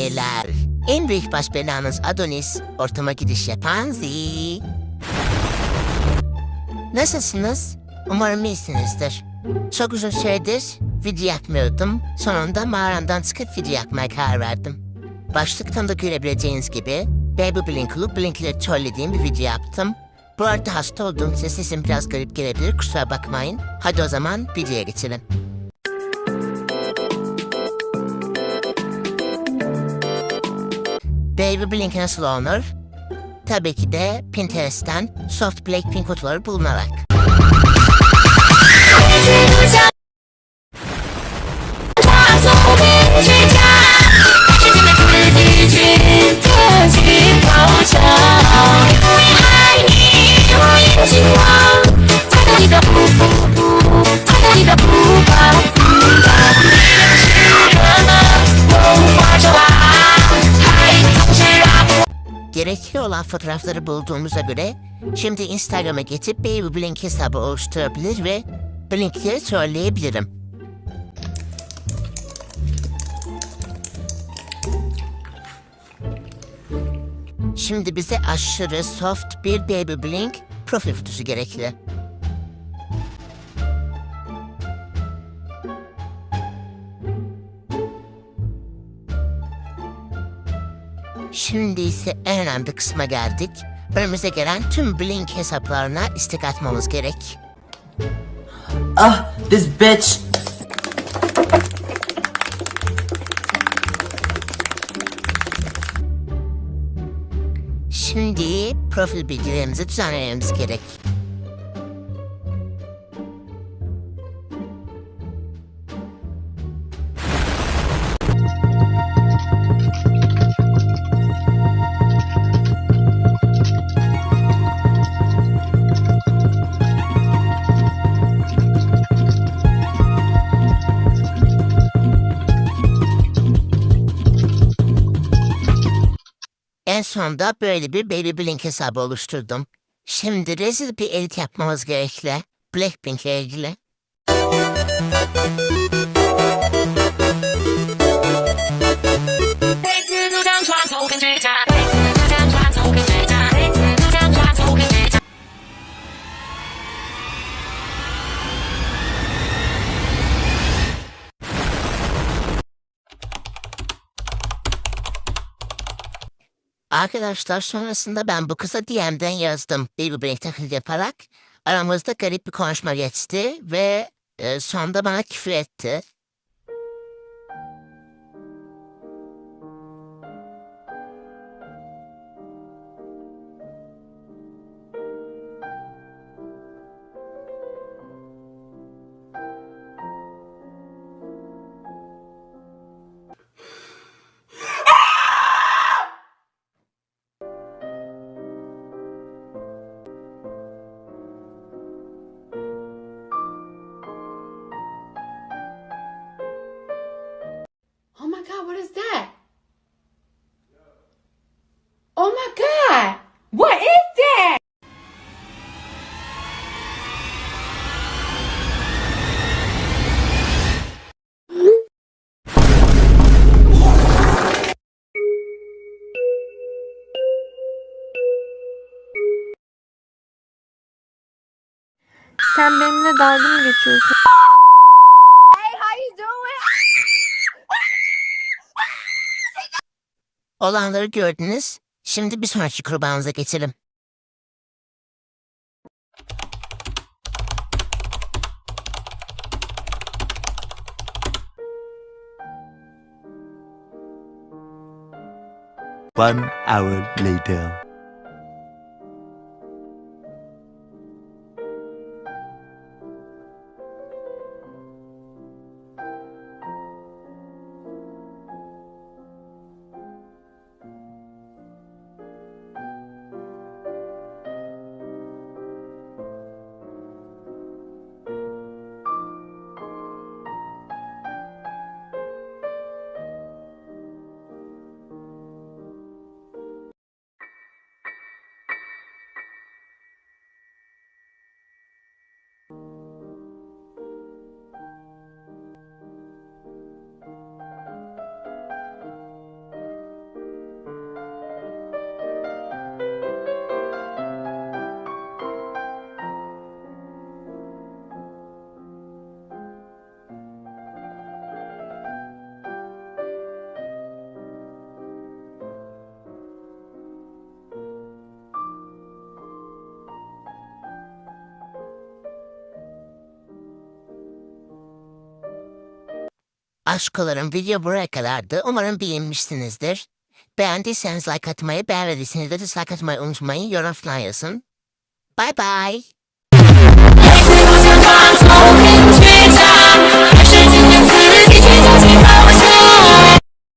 beyler. En büyük baş belanız Adonis, ortama gidiş yapan Z. Nasılsınız? Umarım iyisinizdir. Çok uzun süredir video yapmıyordum. Sonunda mağaramdan çıkıp video yapmaya karar verdim. Başlıktan da görebileceğiniz gibi Baby Blink'lu Blink'leri trollediğim bir video yaptım. Bu arada hasta olduğum için sesim biraz garip gelebilir kusura bakmayın. Hadi o zaman videoya geçelim. Baby Blink nasıl olunur? Tabii ki de Pinterest'ten soft Blackpink kutuları bulunarak. Gerekli olan fotoğrafları bulduğumuza göre şimdi Instagram'a geçip Baby Blink hesabı oluşturabilir ve Blink'leri trolleyebilirim. Şimdi bize aşırı soft bir Baby Blink profil fotosu gerekli. Şimdi ise en önemli kısma geldik. Önümüze gelen tüm Blink hesaplarına istek atmamız gerek. Ah, this bitch. Şimdi profil bilgilerimizi düzenlememiz gerek. En sonunda böyle bir Baby Blink hesabı oluşturdum. Şimdi rezil bir edit yapmamız gerekli. Blackpink ile ilgili. Arkadaşlar sonrasında ben bu kıza DM'den yazdım. Baby Blink taklidi yaparak. Aramızda garip bir konuşma geçti ve e, sonunda bana küfür etti. My god! What is that? Sen benimle dalga mı geçiyorsun? Olanları gördünüz. Şimdi bir sonraki kurbanımıza geçelim. One hour later. Aşkolarım video buraya kadardı. Umarım beğenmişsinizdir. Beğendiyseniz like atmayı, beğenmediyseniz de dislike atmayı unutmayın. Yorum falan yazın. Bye bye.